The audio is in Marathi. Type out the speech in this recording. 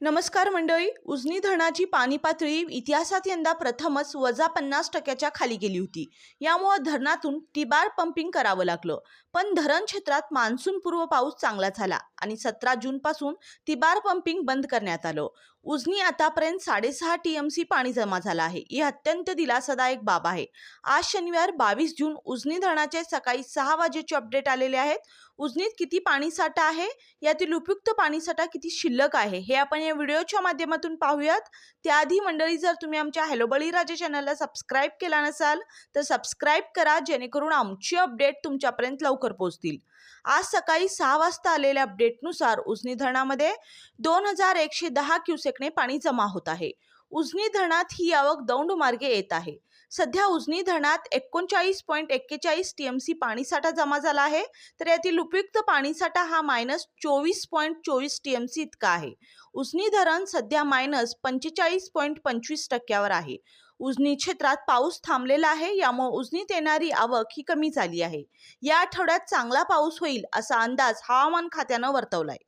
नमस्कार मंडळी उजनी धरणाची पाणी पातळी इतिहासात यंदा प्रथमच वजा पन्नास टक्क्याच्या खाली गेली होती. यामुळे धरणातून टिबार पंपिंग करावं लागलं. पण धरण क्षेत्रात मान्सूनपूर्व पाऊस चांगला झाला. आणि सतरा जूनपासून तिबार पंपिंग बंद करण्यात आलं. उजनी आतापर्यंत साडेसहा टी एम सी पाणी जमा झालं आहे. ही अत्यंत दिलासादायक बाब आहे. आज शनिवार बावीस जून उजनी धरणाचे सकाळी सहा वाजेचे अपडेट आलेले आहेत. उजनीत किती पाणीसाठा आहे? यातील उपयुक्त पाणीसाठा किती शिल्लक आहे? हे आपण या व्हिडिओच्या माध्यमातून पाहूयात. त्याआधी मंडळी जर तुम्ही आमच्या हॅलो बळीराजे चॅनलला सबस्क्राईब केला नसाल तर सबस्क्राईब करा जेणेकरून आमची अपडेट तुमच्यापर्यंत लवकर पोहोचतील. आज सकाळी सहा वाजता आलेले अपडेट अपडेटनुसार उजनी धरणामध्ये दोन हजार एकशे दहा क्युसेकने पाणी जमा होत आहे. उजनी धरणात ही आवक दौंड मार्गे येत आहे. सध्या उजनी धरणात एकोणचाळीस पॉईंट एक्केचाळीस टी एम सी पाणीसाठा जमा झाला आहे. तर यातील उपयुक्त पाणीसाठा हा मायनस चोवीस पॉईंट चोवीस टी एम सी इतका आहे. उजनी धरण सध्या मायनस पंचेचाळीस पॉईंट पंचवीस टक्क्यावर आहे. उजनी क्षेत्रात पाऊस थांबलेला आहे यामुळे उजनीत येणारी आवक ही कमी झाली आहे. या आठवड्यात चांगला पाऊस होईल असा अंदाज हवामान खात्यानं वर्तवलाय.